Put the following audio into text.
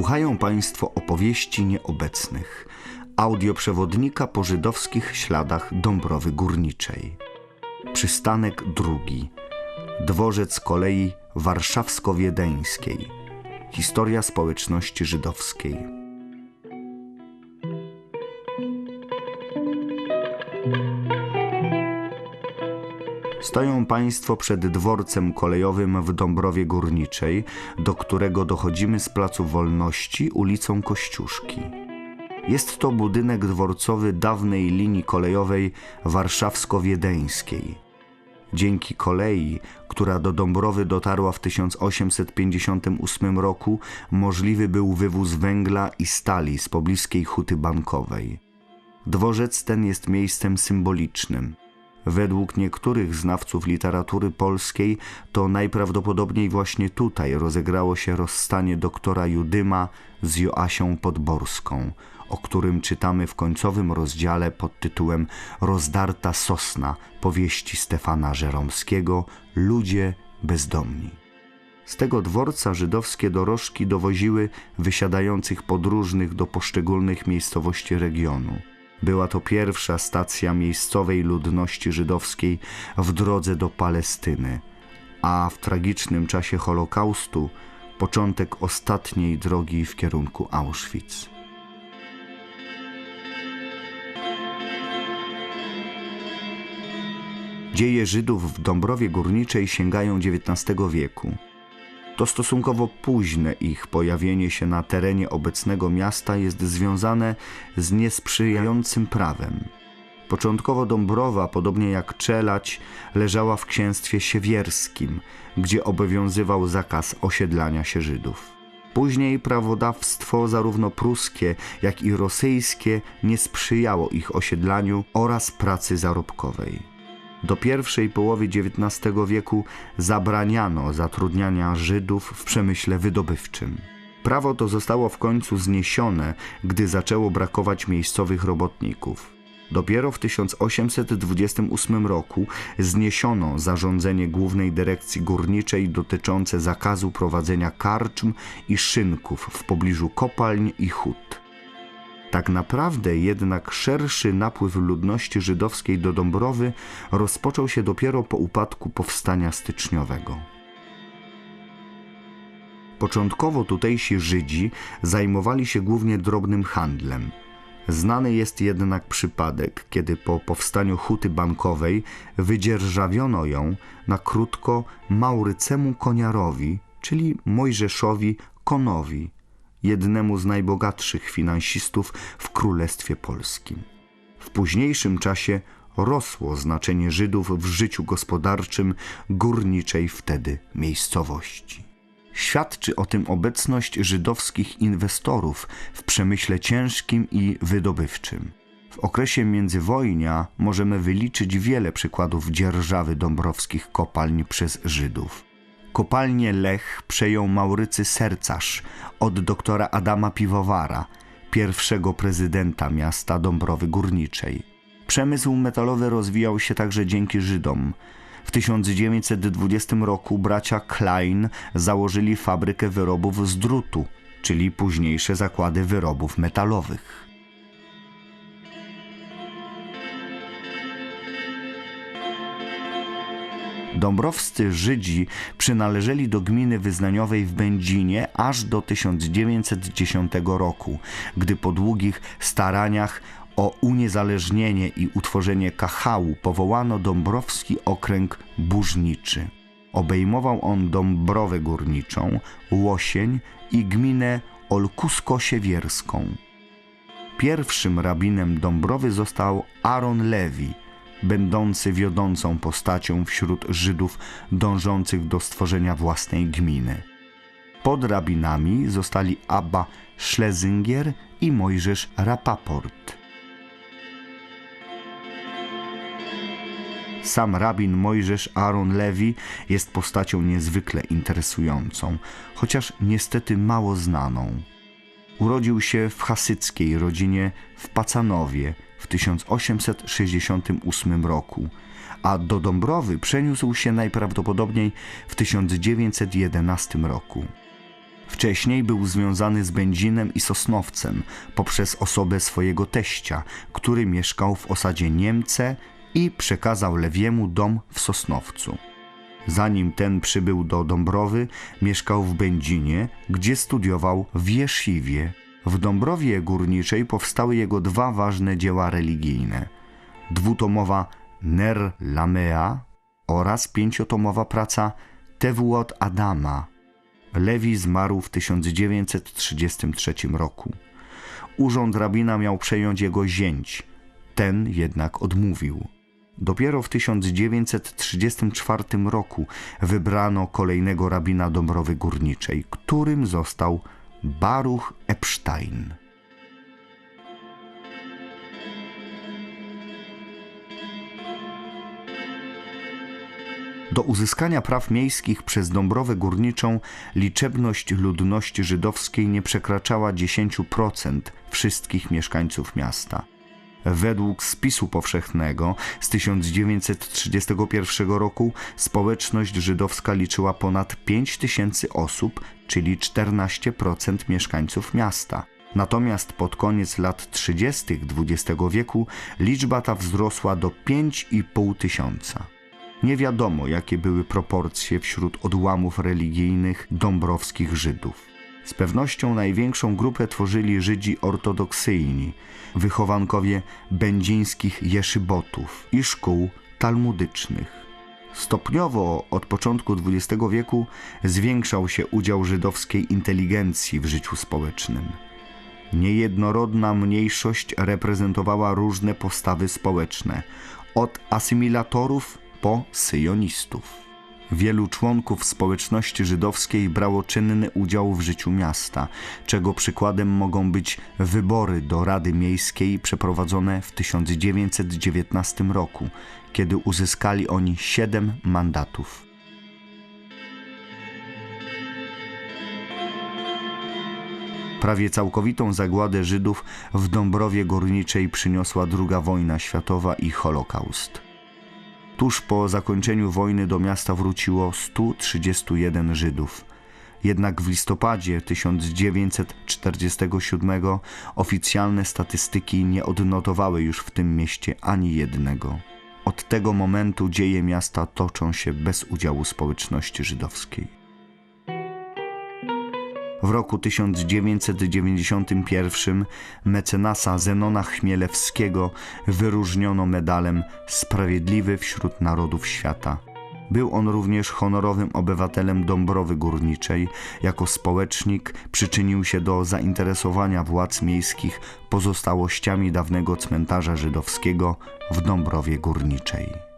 Słuchają Państwo opowieści nieobecnych, audioprzewodnika po żydowskich śladach Dąbrowy Górniczej. Przystanek drugi. Dworzec kolei warszawsko-wiedeńskiej. Historia społeczności żydowskiej. Stoją Państwo przed dworcem kolejowym w Dąbrowie Górniczej, do którego dochodzimy z Placu Wolności ulicą Kościuszki. Jest to budynek dworcowy dawnej linii kolejowej warszawsko-wiedeńskiej. Dzięki kolei, która do Dąbrowy dotarła w 1858 roku, możliwy był wywóz węgla i stali z pobliskiej huty bankowej. Dworzec ten jest miejscem symbolicznym. Według niektórych znawców literatury polskiej to najprawdopodobniej właśnie tutaj rozegrało się rozstanie doktora Judyma z Joasią Podborską, o którym czytamy w końcowym rozdziale pod tytułem Rozdarta sosna powieści Stefana Żeromskiego Ludzie bezdomni. Z tego dworca żydowskie dorożki dowoziły wysiadających podróżnych do poszczególnych miejscowości regionu. Była to pierwsza stacja miejscowej ludności żydowskiej w drodze do Palestyny, a w tragicznym czasie Holokaustu początek ostatniej drogi w kierunku Auschwitz. Dzieje Żydów w Dąbrowie Górniczej sięgają XIX wieku. To stosunkowo późne ich pojawienie się na terenie obecnego miasta jest związane z niesprzyjającym prawem. Początkowo Dąbrowa, podobnie jak Czelać, leżała w księstwie siewierskim, gdzie obowiązywał zakaz osiedlania się Żydów. Później prawodawstwo zarówno pruskie, jak i rosyjskie nie sprzyjało ich osiedlaniu oraz pracy zarobkowej. Do pierwszej połowy XIX wieku zabraniano zatrudniania Żydów w przemyśle wydobywczym. Prawo to zostało w końcu zniesione, gdy zaczęło brakować miejscowych robotników. Dopiero w 1828 roku zniesiono zarządzenie Głównej Dyrekcji Górniczej dotyczące zakazu prowadzenia karczm i szynków w pobliżu kopalń i hut. Tak naprawdę jednak szerszy napływ ludności żydowskiej do Dąbrowy rozpoczął się dopiero po upadku powstania styczniowego. Początkowo tutejsi Żydzi zajmowali się głównie drobnym handlem. Znany jest jednak przypadek, kiedy po powstaniu huty bankowej wydzierżawiono ją na krótko Maurycemu Koniarowi, czyli Mojżeszowi Konowi, jednemu z najbogatszych finansistów w Królestwie Polskim. W późniejszym czasie rosło znaczenie Żydów w życiu gospodarczym górniczej wtedy miejscowości. Świadczy o tym obecność żydowskich inwestorów w przemyśle ciężkim i wydobywczym. W okresie międzywojnia możemy wyliczyć wiele przykładów dzierżawy dąbrowskich kopalń przez Żydów. Kopalnię Lech przejął Maurycy Sercarz od doktora Adama Piwowara, pierwszego prezydenta miasta Dąbrowy Górniczej. Przemysł metalowy rozwijał się także dzięki Żydom. W 1920 roku bracia Klein założyli fabrykę wyrobów z drutu, czyli późniejsze zakłady wyrobów metalowych. Dąbrowscy Żydzi przynależeli do gminy wyznaniowej w Będzinie aż do 1910 roku, gdy po długich staraniach o uniezależnienie i utworzenie Kachału powołano Dąbrowski Okręg Burzniczy. Obejmował on Dąbrowę Górniczą, Łosień i gminę Olkusko-Siewierską. Pierwszym rabinem Dąbrowy został Aaron Lewi, będący wiodącą postacią wśród Żydów dążących do stworzenia własnej gminy. Pod rabinami zostali Abba Schlesinger i Mojżesz Rapaport. Sam rabin Mojżesz Aaron Lewi jest postacią niezwykle interesującą, chociaż niestety mało znaną. Urodził się w hasyckiej rodzinie w Pacanowie w 1868 roku, a do Dąbrowy przeniósł się najprawdopodobniej w 1911 roku. Wcześniej był związany z Będzinem i Sosnowcem poprzez osobę swojego teścia, który mieszkał w osadzie Niemce i przekazał Lewiemu dom w Sosnowcu. Zanim ten przybył do Dąbrowy, mieszkał w Będzinie, gdzie studiował w Jesziwie. W Dąbrowie Górniczej powstały jego dwa ważne dzieła religijne. Dwutomowa Ner Lamea oraz pięciotomowa praca Tewuot Adama. Lewi zmarł w 1933 roku. Urząd rabina miał przejąć jego zięć. Ten jednak odmówił. Dopiero w 1934 roku wybrano kolejnego rabina Dąbrowy Górniczej, którym został Baruch Epstein. Do uzyskania praw miejskich przez Dąbrowę Górniczą liczebność ludności żydowskiej nie przekraczała 10% wszystkich mieszkańców miasta. Według spisu powszechnego z 1931 roku społeczność żydowska liczyła ponad 5 tysięcy osób, czyli 14% mieszkańców miasta. Natomiast pod koniec lat 30. XX wieku liczba ta wzrosła do 5,5 tysiąca. Nie wiadomo, jakie były proporcje wśród odłamów religijnych dąbrowskich Żydów. Z pewnością największą grupę tworzyli Żydzi ortodoksyjni, wychowankowie będzińskich jeszybotów i szkół talmudycznych. Stopniowo od początku XX wieku zwiększał się udział żydowskiej inteligencji w życiu społecznym. Niejednorodna mniejszość reprezentowała różne postawy społeczne, od asymilatorów po syjonistów. Wielu członków społeczności żydowskiej brało czynny udział w życiu miasta, czego przykładem mogą być wybory do Rady Miejskiej przeprowadzone w 1919 roku, kiedy uzyskali oni siedem mandatów. Prawie całkowitą zagładę Żydów w Dąbrowie Górniczej przyniosła II wojna światowa i Holokaust. Tuż po zakończeniu wojny do miasta wróciło 131 Żydów. Jednak w listopadzie 1947 oficjalne statystyki nie odnotowały już w tym mieście ani jednego. Od tego momentu dzieje miasta toczą się bez udziału społeczności żydowskiej. W roku 1991 mecenasa Zenona Chmielewskiego wyróżniono medalem Sprawiedliwy wśród Narodów Świata. Był on również honorowym obywatelem Dąbrowy Górniczej. Jako społecznik przyczynił się do zainteresowania władz miejskich pozostałościami dawnego cmentarza żydowskiego w Dąbrowie Górniczej.